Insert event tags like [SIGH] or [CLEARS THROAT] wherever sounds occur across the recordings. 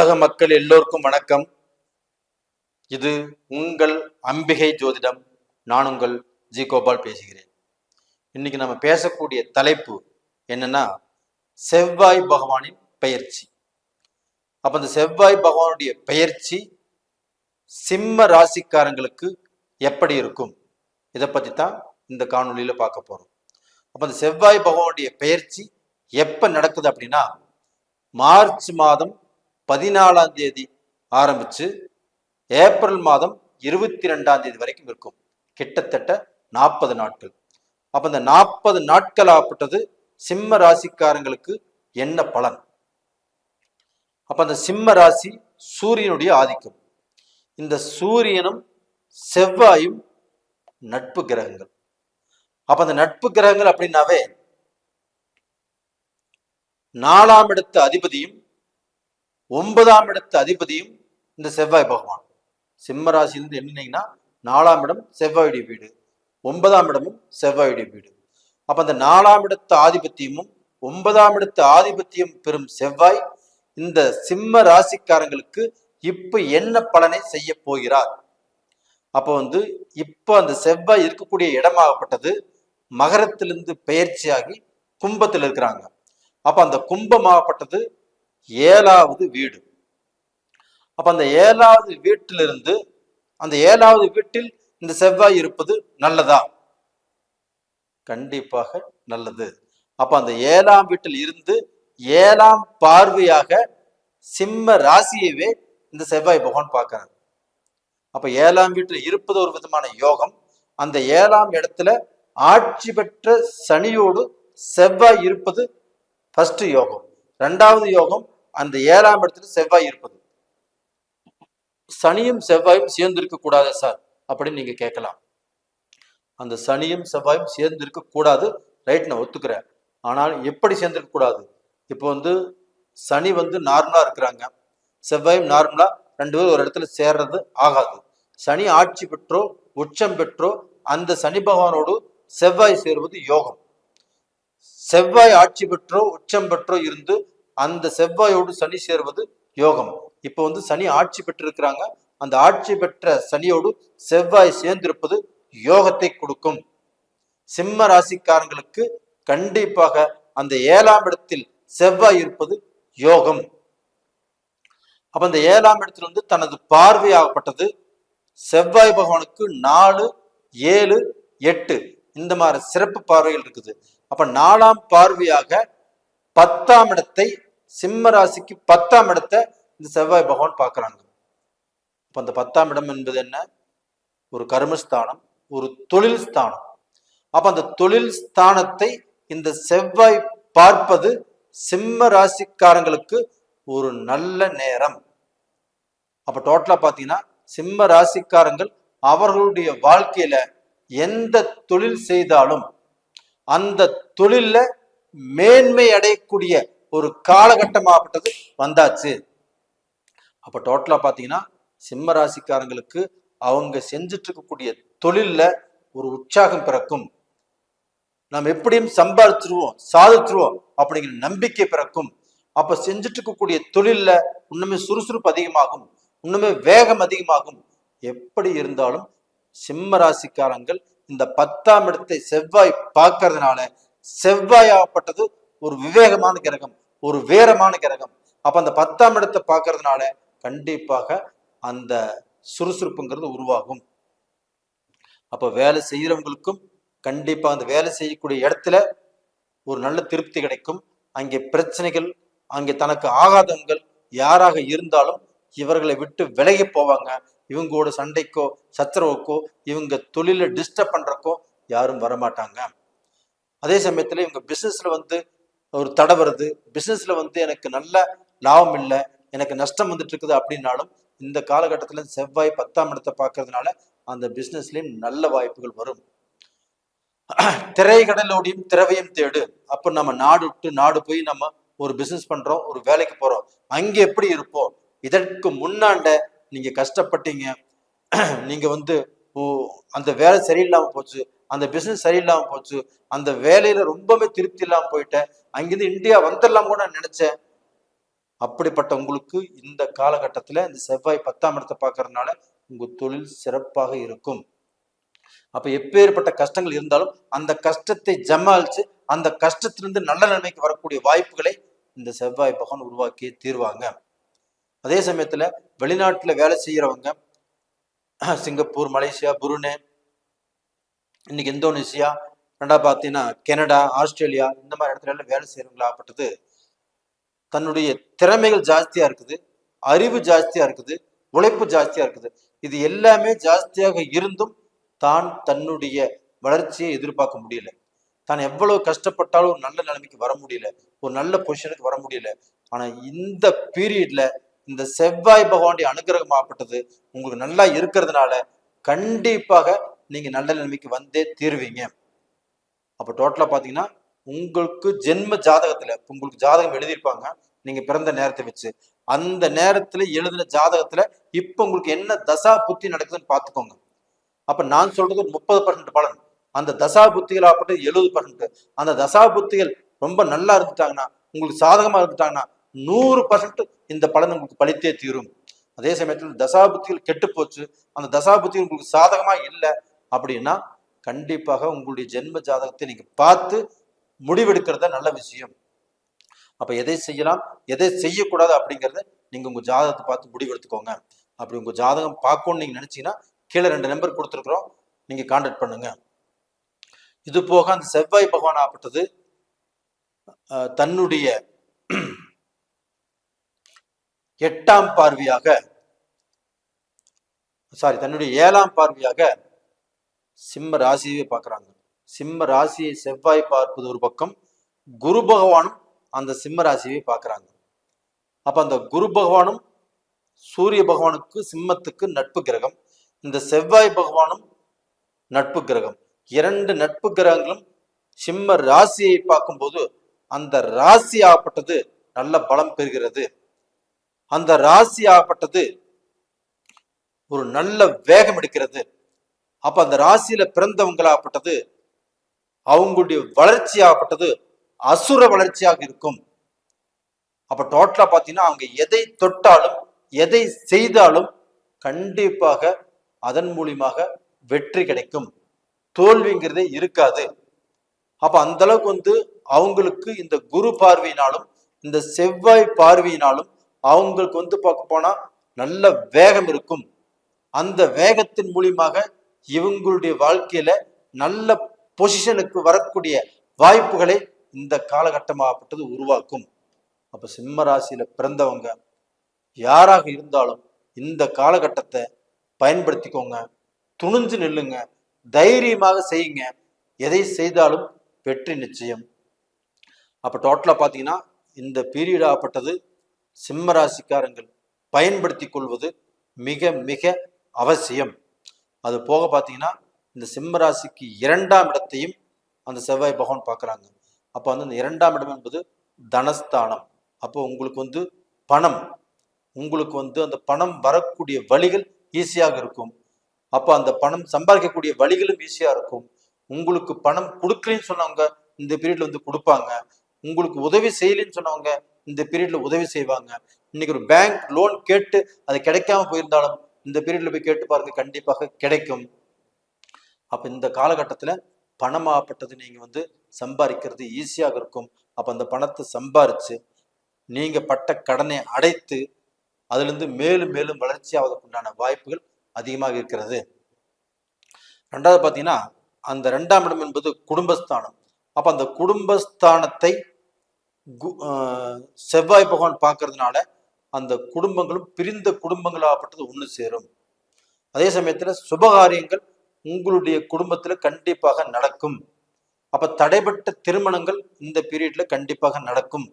உலக மக்கள் எல்லோருக்கும் வணக்கம். இது உங்கள் அம்பிகை ஜோதிடம். நான் உங்கள் ஜி கோபால் பேசுகிறேன். இன்னைக்கு நம்ம பேசக்கூடிய தலைப்பு என்னன்னா செவ்வாய் பகவானின் பெயர்ச்சி. அப்ப அந்த செவ்வாய் பகவானுடைய பெயர்ச்சி சிம்ம ராசிக்காரங்களுக்கு எப்படி இருக்கும்? இதை பத்தி தான் இந்த காணொளியில பார்க்க போறோம். அப்ப அந்த செவ்வாய் பகவானுடைய பெயர்ச்சி எப்ப நடக்குது அப்படின்னா மார்ச் மாதம் பதினாலாம் தேதி ஆரம்பிச்சு ஏப்ரல் மாதம் இருபத்தி ரெண்டாம் தேதி வரைக்கும் இருக்கும். கிட்டத்தட்ட நாற்பது நாட்கள். அப்போ இந்த நாற்பது நாட்கள் ஆப்பட்டது சிம்ம ராசிக்காரங்களுக்கு என்ன பலன்? அப்போ அந்த சிம்ம ராசி சூரியனுடைய ஆதிக்கம். இந்த சூரியனும் செவ்வாயும் நட்பு கிரகங்கள். அப்போ அந்த நட்பு கிரகங்கள் அப்படின்னாவே நாலாம் இடத்து அதிபதியும் ஒன்பதாம் இடத்து அதிபதியும் இந்த செவ்வாய் பகவான். சிம்ம ராசியிலிருந்து எண்ணினீங்கன்னா நாலாம் இடம் செவ்வாயுடைய வீடு ஒன்பதாம் இடமும் செவ்வாயுடைய வீடு. அப்ப அந்த நாலாம் இடத்து ஆதிபத்தியமும் ஒன்பதாம் இடத்து ஆதிபத்தியம் பெறும் செவ்வாய் இந்த சிம்ம ராசிக்காரங்களுக்கு இப்ப என்ன பலனை செய்ய போகிறார்? அப்ப வந்து இப்ப அந்த செவ்வாய் இருக்கக்கூடிய இடமாகப்பட்டது மகரத்திலிருந்து பெயர்ச்சியாகி கும்பத்தில் இருக்கிறாங்க. அப்ப அந்த கும்பமாகப்பட்டது ஏழாவது வீடு. அப்ப அந்த ஏழாவது வீட்டிலிருந்து அந்த ஏழாவது வீட்டில் இந்த செவ்வாய் இருப்பது நல்லதா? கண்டிப்பாக நல்லது. அப்ப அந்த ஏழாம் வீட்டில் இருந்து ஏழாம் பார்வையாக சிம்ம ராசியவே இந்த செவ்வாய் பகவான் பார்க்கிறார். அப்ப ஏழாம் வீட்டில் இருப்பது ஒரு விதமான யோகம். அந்த ஏழாம் இடத்துல ஆட்சி பெற்ற சனியோடு செவ்வாய் இருப்பது ஃபர்ஸ்ட் யோகம். ரெண்டாவது யோகம் அந்த ஏழாம் இடத்துல செவ்வாய் இருப்பது. சனியும் செவ்வாயும் சேர்ந்திருக்க கூடாது சார் அப்படின்னு நீங்க கேட்கலாம். அந்த சனியும் செவ்வாயும் சேர்ந்திருக்க கூடாது. ரைட் நான் ஒத்துக்கிறேன். ஆனால் எப்படி சேர்ந்திருக்க கூடாது? இப்போ வந்து சனி வந்து நார்மலா இருக்கிறாங்க. செவ்வாயும் நார்மலா ரெண்டு பேரும் ஒரு இடத்துல சேர்றது ஆகாது. சனி ஆட்சி பெற்றோ உச்சம் பெற்றோ அந்த சனி பகவானோடு செவ்வாய் சேருவது யோகம். செவ்வாய் ஆட்சி பெற்றோ உச்சம் பெற்றோ இருந்து அந்த செவ்வாயோடு சனி சேருவது யோகம். இப்போ வந்து சனி ஆட்சி பெற்றிருக்கிறாங்க. அந்த ஆட்சி பெற்ற சனியோடு செவ்வாய் சேர்ந்திருப்பது யோகத்தை கொடுக்கும். சிம்ம ராசிக்காரங்களுக்கு கண்டிப்பாக அந்த ஏழாம் இடத்தில் செவ்வாய் இருப்பது யோகம். அப்ப அந்த ஏழாம் இடத்துல வந்து தனது பார்வையாகப்பட்டது செவ்வாய் பகவானுக்கு நாலு ஏழு எட்டு இந்த மாதிரி சிறப்பு பார்வைகள் இருக்குது. அப்ப நாலாம் பார்வையாக பத்தாம் இடத்தை சிம்ம ராசிக்கு பத்தாம் இடத்தை இந்த செவ்வாய் பகவான் பார்க்குறாங்க. இப்போ அந்த பத்தாம் இடம் என்பது என்ன? ஒரு கர்மஸ்தானம் ஒரு தொழில் ஸ்தானம். அப்ப அந்த தொழில் ஸ்தானத்தை இந்த செவ்வாய் பார்ப்பது சிம்ம ராசிக்காரங்களுக்கு ஒரு நல்ல நேரம். அப்ப டோட்டலா பாத்தீங்கன்னா சிம்ம ராசிக்காரங்கள் அவர்களுடைய வாழ்க்கையில எந்த தொழில் செய்தாலும் அந்த தொழில்ல மேன்மை அடையக்கூடிய ஒரு காலகட்டமாகப்பட்டது வந்தாச்சு. அப்ப டோட்டலா பாத்தீங்கன்னா சிம்ம ராசிக்காரங்களுக்கு அவங்க செஞ்சுட்டு இருக்கக்கூடிய தொழில ஒரு உற்சாகம் பிறக்கும். நாம் எப்படியும் சம்பாதிச்சிருவோம் சாதிச்சிருவோம் அப்படிங்கிற நம்பிக்கை பிறக்கும். அப்ப செஞ்சுட்டு இருக்கக்கூடிய தொழில இன்னுமே சுறுசுறுப்பு அதிகமாகும் இன்னுமே வேகம் அதிகமாகும். எப்படி இருந்தாலும் சிம்ம ராசிக்காரங்கள் இந்த பத்தாம் இடத்தை செவ்வாய் பார்க்கறதுனால செவ்வாய் ஆகப்பட்டது ஒரு விவேகமான கிரகம் ஒரு வேரமான கிரகம். அப்ப அந்த பத்தாம் இடத்தை பார்க்கறதுனால கண்டிப்பாக அந்த சுறுசுறுப்புங்கிறது உருவாகும். அப்ப வேலை செய்யறவங்களுக்கும் கண்டிப்பா அந்த வேலை செய்யக்கூடிய இடத்துல ஒரு நல்ல திருப்தி கிடைக்கும். அங்கே பிரச்சனைகள் அங்கே தனக்கு ஆகாதவங்கள் யாராக இருந்தாலும் இவர்களை விட்டு விலகி போவாங்க. இவங்களோட சண்டைக்கோ சச்சரவுக்கோ இவங்க தொழில டிஸ்டர்ப் பண்றக்கோ யாரும் வரமாட்டாங்க. அதே சமயத்துல இவங்க பிசினஸ்ல வந்து ஒரு தடை வருது பிசினஸ்ல வந்து எனக்கு நல்ல லாபம் இல்லை எனக்கு நஷ்டம் வந்துட்டு இருக்குது அப்படின்னாலும் இந்த காலகட்டத்துல செவ்வாய் பத்தாம் இடத்தை பார்க்கறதுனால அந்த பிஸ்னஸ்லேயும் நல்ல வாய்ப்புகள் வரும். திரைக்கடலோடையும் திரவையும் தேடு. அப்போ நம்ம நாடு விட்டு நாடு போய் நம்ம ஒரு பிசினஸ் பண்றோம் ஒரு வேலைக்கு போறோம். அங்கே எப்படி இருப்போம்? இதற்கு முன்னாண்ட நீங்க கஷ்டப்பட்டீங்க. நீங்க வந்து ஓ அந்த வேலை சரியில்லாம போச்சு. அந்த பிசினஸ் சரியில்லாம போச்சு. அந்த வேலையில ரொம்பவே திருப்தி இல்லாம போயிட்டேன். அங்கிருந்து இந்தியா வந்துடலாம் கூட நான் நினைச்சேன். அப்படிப்பட்ட உங்களுக்கு இந்த காலகட்டத்தில் இந்த செவ்வாய் பத்தாம் இடத்தை பார்க்கறதுனால உங்க தொழில் சிறப்பாக இருக்கும். அப்ப எப்பேற்பட்ட கஷ்டங்கள் இருந்தாலும் அந்த கஷ்டத்தை ஜமாளிச்சு அந்த கஷ்டத்திலிருந்து நல்ல நிலைமைக்கு வரக்கூடிய வாய்ப்புகளை இந்த செவ்வாய் பகவான் உருவாக்கி தீர்வாங்க. அதே சமயத்துல வெளிநாட்டுல வேலை செய்யறவங்க சிங்கப்பூர் மலேசியா புருனே இன்னைக்கு இந்தோனேசியா ரெண்டா பார்த்தீங்கன்னா கெனடா ஆஸ்திரேலியா இந்த மாதிரி இடத்துல எல்லாம் வேலை செய்யறவங்களாகப்பட்டது தன்னுடைய திறமைகள் ஜாஸ்தியா இருக்குது அறிவு ஜாஸ்தியா இருக்குது உழைப்பு ஜாஸ்தியா இருக்குது. இது எல்லாமே ஜாஸ்தியாக இருந்தும் தான் தன்னுடைய வளர்ச்சியை எதிர்பார்க்க முடியல. தான் எவ்வளவு கஷ்டப்பட்டாலும் ஒரு நல்ல நிலைமைக்கு வர முடியல ஒரு நல்ல பொசிஷனுக்கு வர முடியல. ஆனா இந்த பீரியட்ல இந்த செவ்வாய் பகவானுடைய அனுகிரகமாகப்பட்டது உங்களுக்கு நல்லா இருக்கிறதுனால கண்டிப்பாக நீங்க நல்ல நிலைமைக்கு வந்தே தீர்வீங்க. அப்ப டோட்டலா பாத்தீங்கன்னா உங்களுக்கு ஜென்ம ஜாதகத்துல உங்களுக்கு ஜாதகம் எழுதியிருப்பாங்க நீங்க பிறந்த நேரத்தை வச்சு. அந்த நேரத்துல எழுதின ஜாதகத்துல இப்ப உங்களுக்கு என்ன தசா புத்தி நடக்குதுன்னு பாத்துக்கோங்க. அப்ப நான் சொல்றது ஒரு முப்பது பர்சன்ட் பலன். அந்த தசா புத்திகள் ஆகப்பட்டு எழுபது பர்சன்ட் அந்த தசா புத்திகள் ரொம்ப நல்லா இருந்துட்டாங்கன்னா உங்களுக்கு சாதகமா இருந்துட்டாங்கன்னா நூறு பர்சன்ட் இந்த பலன் உங்களுக்கு பலித்தே தீரும். அதே சமயத்தில் தசாபுத்திகள் கெட்டு போச்சு அந்த தசா உங்களுக்கு சாதகமா இல்லை அப்படின்னா கண்டிப்பாக உங்களுடைய ஜென்ம ஜாதகத்தை நீங்க பார்த்து முடிவெடுக்கிறத நல்ல விஷயம். அப்ப எதை செய்யலாம் எதை செய்யக்கூடாது அப்படிங்கறத நீங்க உங்க ஜாதகத்தை பார்த்து முடிவெடுத்துக்கோங்க. அப்படி உங்க ஜாதகம் பார்க்கணும்னு நீங்க நினைச்சீங்கன்னா கீழே ரெண்டு நம்பர் கொடுத்துருக்குறோம். நீங்க கான்டாக்ட் பண்ணுங்க. இது போக அந்த செவ்வாய் பகவான் ஆப்பட்டது தன்னுடைய எட்டாம் பார்வையாக சாரி தன்னுடைய ஏழாம் பார்வையாக சிம்ம ராசியை பார்க்குறாங்க. சிம்ம ராசியை செவ்வாய் பார்ப்பது ஒரு பக்கம் குரு பகவானும் அந்த சிம்ம ராசியை பார்க்கறாங்க. அப்போ அந்த குரு பகவானும் சூரிய பகவானுக்கு சிம்மத்துக்கு நட்பு கிரகம் இந்த செவ்வாய் பகவானும் நட்பு கிரகம். இரண்டு நட்பு கிரகங்களும் சிம்ம ராசியை பார்க்கும்போது அந்த ராசி ஆகப்பட்டது நல்ல பலம் பெறுகிறது. அந்த ராசி ஆகப்பட்டது ஒரு நல்ல வேகம் எடுக்கிறது. அப்ப அந்த ராசியில பிறந்தவங்களாகப்பட்டது அவங்களுடைய வளர்ச்சி ஆகப்பட்டது அசுர வளர்ச்சியாக இருக்கும். அப்ப டோட்டலா பாத்தீங்கன்னா அவங்க எதை தொட்டாலும் எதை செய்தாலும் கண்டிப்பாக அதன் மூலியமாக வெற்றி கிடைக்கும். தோல்விங்கிறதே இருக்காது. அப்ப அந்த அளவுக்கு வந்து அவங்களுக்கு இந்த குரு பார்வையினாலும் இந்த செவ்வாய் பார்வையினாலும் அவங்களுக்கு வந்து பார்க்க போனா நல்ல வேகம் இருக்கும். அந்த வேகத்தின் மூலியமாக இவங்களுடைய வாழ்க்கையில நல்ல பொசிஷனுக்கு வரக்கூடிய வாய்ப்புகளை இந்த காலகட்டமாகப்பட்டது உருவாக்கும். அப்ப சிம்ம ராசியில பிறந்தவங்க யாராக இருந்தாலும் இந்த காலகட்டத்தை பயன்படுத்திக்கோங்க. துணிஞ்சு நில்லுங்க. தைரியமாக செய்யுங்க. எதை செய்தாலும் வெற்றி நிச்சயம். அப்ப டோட்டலா பாத்தீங்கன்னா இந்த பீரியட் ஆகப்பட்டது சிம்ம ராசிக்காரங்கள் பயன்படுத்தி கொள்வது மிக மிக அவசியம். அது போக பார்த்தீங்கன்னா இந்த சிம்ம ராசிக்கு இரண்டாம் இடத்தையும் அந்த செவ்வாய் பகவான் பார்க்குறாங்க. அப்போ வந்து இந்த இரண்டாம் இடம் என்பது தனஸ்தானம். அப்போ உங்களுக்கு வந்து பணம். உங்களுக்கு வந்து அந்த பணம் வரக்கூடிய வழிகள் ஈஸியாக இருக்கும். அப்போ அந்த பணம் சம்பாதிக்கக்கூடிய வழிகளும் ஈஸியாக இருக்கும். உங்களுக்கு பணம் கொடுக்கலன்னு சொன்னவங்க இந்த பீரியட்ல வந்து கொடுப்பாங்க. உங்களுக்கு உதவி செய்யலைன்னு சொன்னவங்க இந்த பீரியட்ல உதவி செய்வாங்க. இன்னைக்கு ஒரு பேங்க் லோன் கேட்டு அது கிடைக்காம போயிருந்தாலும் இந்த பீரியட்ல போய் கேட்டு பாருங்க கண்டிப்பாக கிடைக்கும். அப்ப இந்த காலகட்டத்துல பணமாகப்பட்டது நீங்க வந்து சம்பாதிக்கிறது ஈஸியாக இருக்கும். அப்ப அந்த பணத்தை சம்பாரிச்சு நீங்க பட்ட கடனை அடைத்து அதிலிருந்து மேலும் மேலும் வளர்ச்சி ஆவதற்குண்டான வாய்ப்புகள் அதிகமாக இருக்கிறது. ரெண்டாவது பார்த்தீங்கன்னா அந்த ரெண்டாம் இடம் என்பது குடும்பஸ்தானம். அப்ப அந்த குடும்பஸ்தானத்தை செவ்வாய் பகவான் பார்க்கறதுனால அந்த குடும்பங்களும் பிரிந்த குடும்பங்களாகப்பட்டது ஒன்று சேரும். அதே சமயத்துல சுபகாரியங்கள் உங்களுடைய குடும்பத்துல கண்டிப்பாக நடக்கும். அப்ப தடைப்பட்ட திருமணங்கள் இந்த பீரியட்ல கண்டிப்பாக நடக்கும்.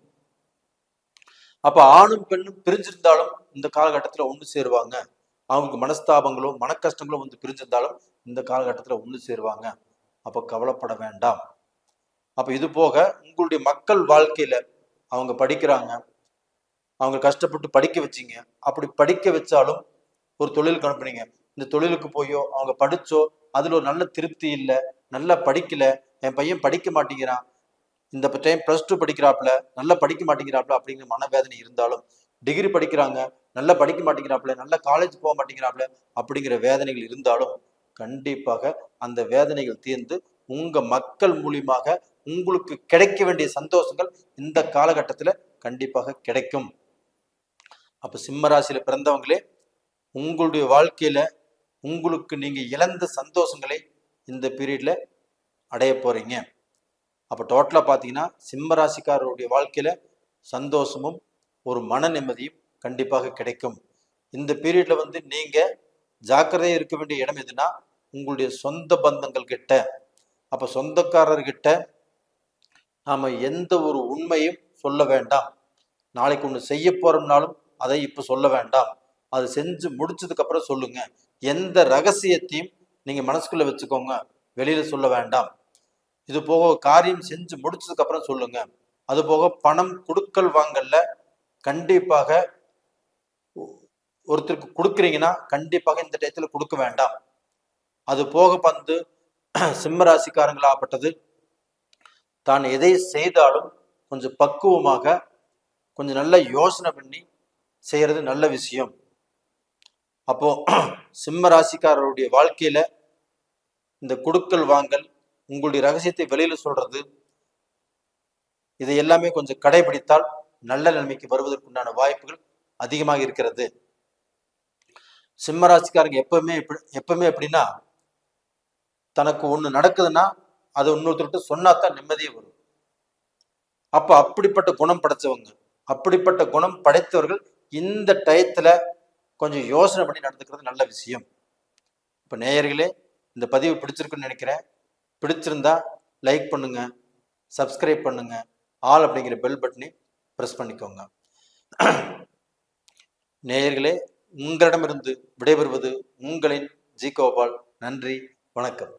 அப்ப ஆணும் பெண்ணும் பிரிஞ்சிருந்தாலும் இந்த காலகட்டத்துல ஒன்று சேருவாங்க. அவங்களுக்கு மனஸ்தாபங்களோ மனக்கஷ்டங்களோ வந்து பிரிஞ்சிருந்தாலும் இந்த காலகட்டத்துல ஒன்று சேருவாங்க. அப்ப கவலைப்பட வேண்டாம். அப்போ இது போக உங்களுடைய மக்கள் வாழ்க்கையில அவங்க படிக்கிறாங்க. அவங்க கஷ்டப்பட்டு படிக்க வச்சீங்க. அப்படி படிக்க வச்சாலும் ஒரு தொழிலுக்கு அனுப்புனீங்க. இந்த தொழிலுக்கு போயோ அவங்க படிச்சோ அதில் ஒரு நல்ல திருப்தி இல்லை நல்லா படிக்கல என் பையன் படிக்க மாட்டேங்கிறான் இந்த டைம் ப்ளஸ் டூ படிக்கிறாப்புல நல்லா படிக்க மாட்டேங்கிறாப்புல அப்படிங்கிற மனவேதனை இருந்தாலும் டிகிரி படிக்கிறாங்க நல்லா படிக்க மாட்டேங்கிறாப்புல நல்லா காலேஜ் போக மாட்டேங்கிறாப்புல அப்படிங்கிற வேதனைகள் இருந்தாலும் கண்டிப்பாக அந்த வேதனைகள் தீர்ந்து உங்க மக்கள் மூலியமாக உங்களுக்கு கிடைக்க வேண்டிய சந்தோஷங்கள் இந்த காலகட்டத்தில் கண்டிப்பாக கிடைக்கும். அப்போ சிம்மராசியில் பிறந்தவங்களே உங்களுடைய வாழ்க்கையில் உங்களுக்கு நீங்கள் இழந்த சந்தோஷங்களை இந்த பீரியடில் அடைய போகிறீங்க அப்போ டோட்டலாக பார்த்தீங்கன்னா சிம்ம ராசிக்காரருடைய வாழ்க்கையில் சந்தோஷமும் ஒரு மன நிம்மதியும் கண்டிப்பாக கிடைக்கும். இந்த பீரியடில் வந்து நீங்கள் ஜாக்கிரதையாக இருக்க வேண்டிய இடம் எதுனா உங்களுடைய சொந்த பந்தங்கள் கிட்ட. அப்போ சொந்தக்காரர்கிட்ட நாம எந்த ஒரு உண்மையும் சொல்ல வேண்டாம். நாளைக்கு ஒன்று செய்ய போறோம்னாலும் அதை இப்போ சொல்ல வேண்டாம். அது செஞ்சு முடிச்சதுக்கப்புறம் சொல்லுங்க. எந்த ரகசியத்தையும் நீங்க மனசுக்குள்ள வச்சுக்கோங்க. வெளியில சொல்ல வேண்டாம். இது போக காரியம் செஞ்சு முடிச்சதுக்கப்புறம் சொல்லுங்க. அது போக பணம் கொடுக்கல் வாங்கல்ல கண்டிப்பாக ஒருத்தருக்கு கொடுக்குறீங்கன்னா கண்டிப்பாக இந்த டயத்தில் கொடுக்க வேண்டாம். அது போக பந்து [CLEARS THROAT] சிம்மராசிக்காரங்களாகப்பட்டது தான் எதை செய்தாலும் கொஞ்சம் பக்குவமாக கொஞ்சம் நல்ல யோசனை பண்ணி செய்கிறது நல்ல விஷயம். அப்போ [CLEARS THROAT] சிம்ம ராசிக்காரருடைய வாழ்க்கையில இந்த கொடுக்கல் வாங்கல் உங்களுடைய ரகசியத்தை வெளியில சொல்றது இதை எல்லாமே கொஞ்சம் கடைபிடித்தால் நல்ல நிலைமைக்கு வருவதற்குண்டான வாய்ப்புகள் அதிகமாக இருக்கிறது. சிம்ம ராசிக்காரங்க எப்பவுமே எப்படி எப்பவுமே எப்படின்னா தனக்கு ஒண்ணு நடக்குதுன்னா அதை இன்னொருத்தர்கிட்ட சொன்னாதான் நிம்மதியே வரும். அப்ப அப்படிப்பட்ட குணம் படைச்சவங்க அப்படிப்பட்ட குணம் படைத்தவர்கள் இந்த டயத்துல கொஞ்சம் யோசனை பண்ணி நடந்துக்கிறது நல்ல விஷயம். இப்ப நேயர்களே இந்த பதிவு பிடிச்சிருக்குன்னு நினைக்கிறேன். பிடிச்சிருந்தா லைக் பண்ணுங்க சப்ஸ்கிரைப் பண்ணுங்க ஆல் அப்படிங்கிற பெல் பட்டனை ப்ரெஸ் பண்ணிக்கோங்க. நேயர்களே உங்களிடமிருந்து விடைபெறுவது உங்களின் ஜி கோபால். நன்றி வணக்கம்.